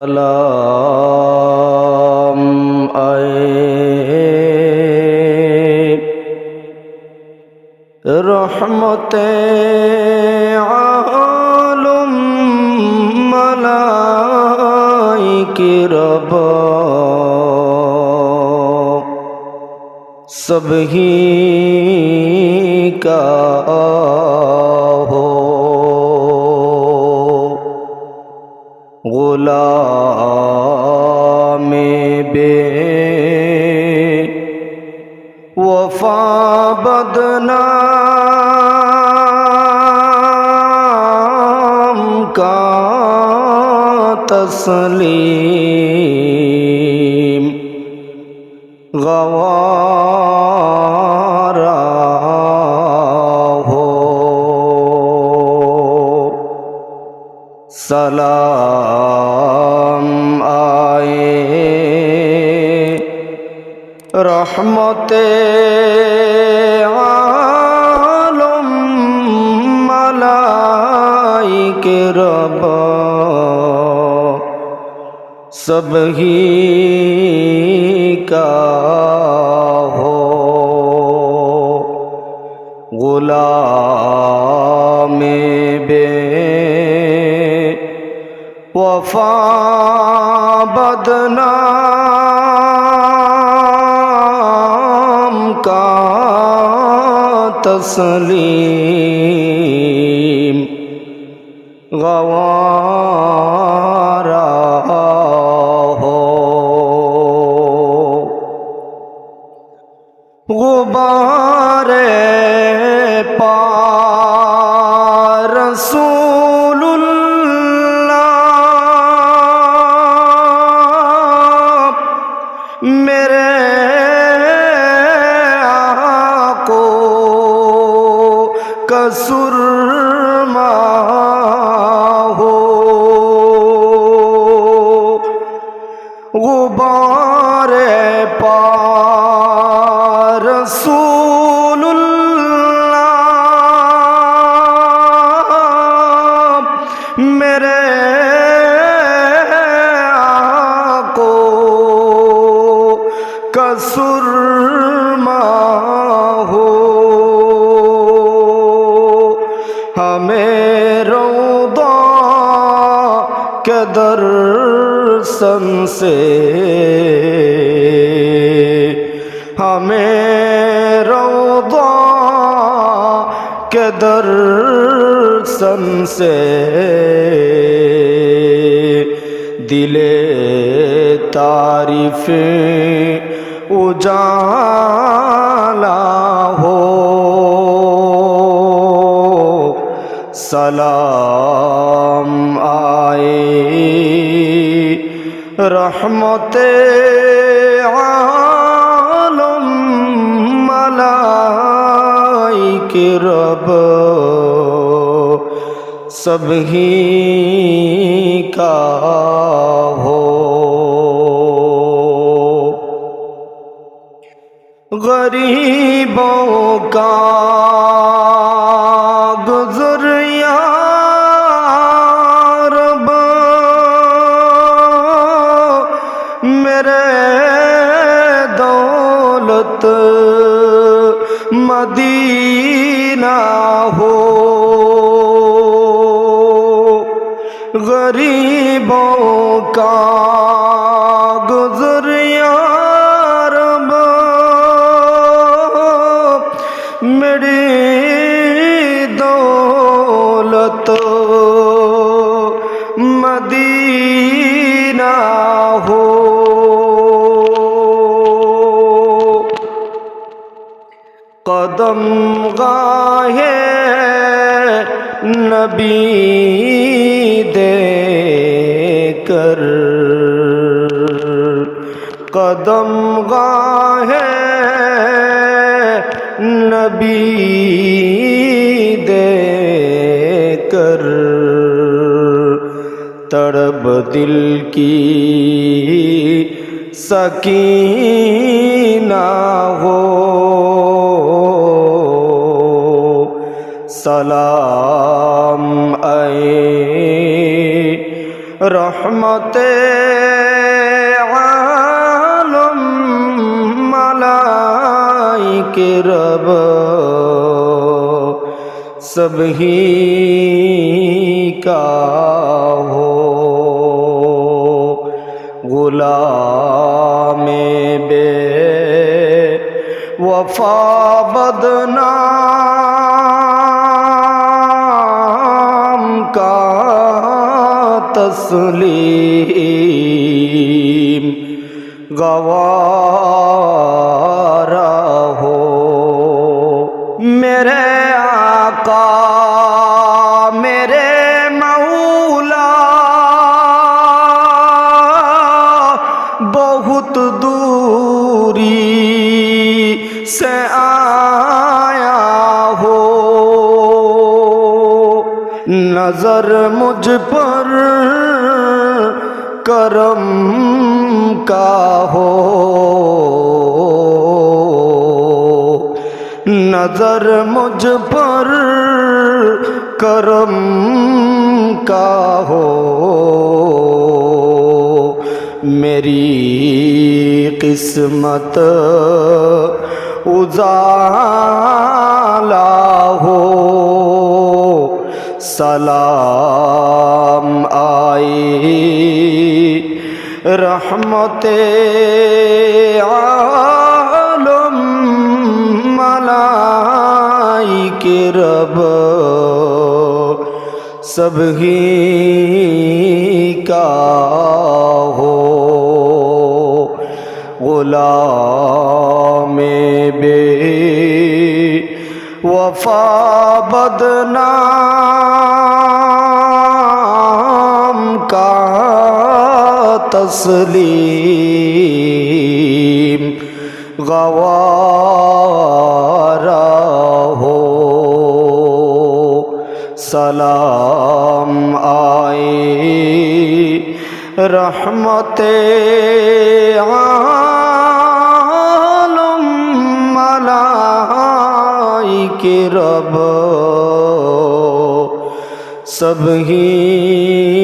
সালাম রহমতে আলম মালাই কি রব। সবহি কা غلام بے وفا بدنام کا تسلیم. غوام সালাম আয়ে। রহমতে আলম মালাইক রব। সবহি কা হো। গুলা وفا بدنام کا تسلیم غوا কসুরমা درسن سے ہمیں روضہ کے درسن سے دل تعریف اجالا ہو سلام রহমতে আলম মালাইক রব। সবহি কা হো গরিবো কা দৌলত মদিনা হো গরিবো কা قدم گاہ نبی دے کر۔ قدم گاہ نبی دے کر۔ تڑب دل کی سکینہ ہو۔ सलाम आए রহমতে আলম মালাইকে রব सब ही का हो गुलाम बे वफा बदनाम तस्लीम गवारा हो मेरे आका मेरे मौला बहुत दूरी से आया हो नजर मुझ पर کرم کا ہو۔ نظر مجھ پر کرم کا ہو۔ میری قسمت اجالا ہو۔ سلام آئے۔ रहमते आलम मलाई के रब सब ही का हो गुलाम बे वफा बदनाम তসলিম গওয়ারাহ সালাম আয় রহমতে আলম মালাইকে রব সবহী